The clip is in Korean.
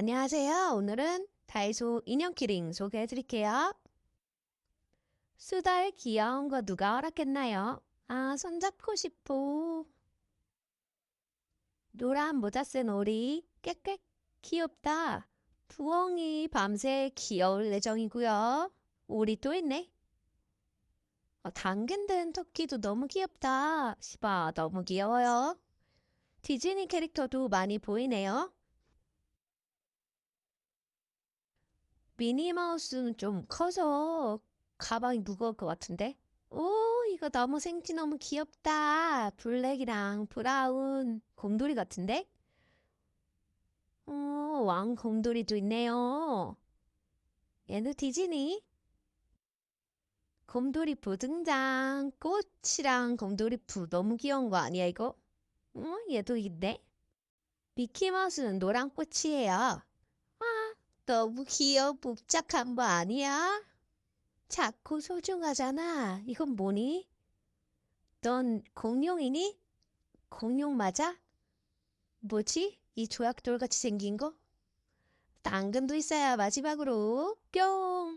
안녕하세요. 오늘은 다이소 인형 키링 소개해 드릴게요. 수달 귀여운 거 누가 허락했나요? 아, 손잡고 싶어. 노란 모자 쓴 오리, 깨끗 귀엽다. 부엉이 밤새 귀여울 예정이고요. 오리 또 있네. 어, 당근 든 토끼도 너무 귀엽다. 시바, 너무 귀여워요. 디즈니 캐릭터도 많이 보이네요. 미니마우스는 좀 커서 가방이 무거울 것 같은데? 오, 이거 너무 생지 너무 귀엽다. 블랙이랑 브라운 곰돌이 같은데? 어, 왕 곰돌이도 있네요. 얘는 디즈니. 곰돌이 부 등장. 꽃이랑 곰돌이 부 너무 귀여운 거 아니야, 이거? 어, 얘도 있네. 미키마우스는 노란 꽃이에요. 아, 너무 귀여워 복잡한 거 아니야? 작고 소중하잖아. 이건 뭐니? 넌 공룡이니? 공룡 맞아? 뭐지? 이 조약돌 같이 생긴 거? 당근도 있어야 마지막으로 뿅!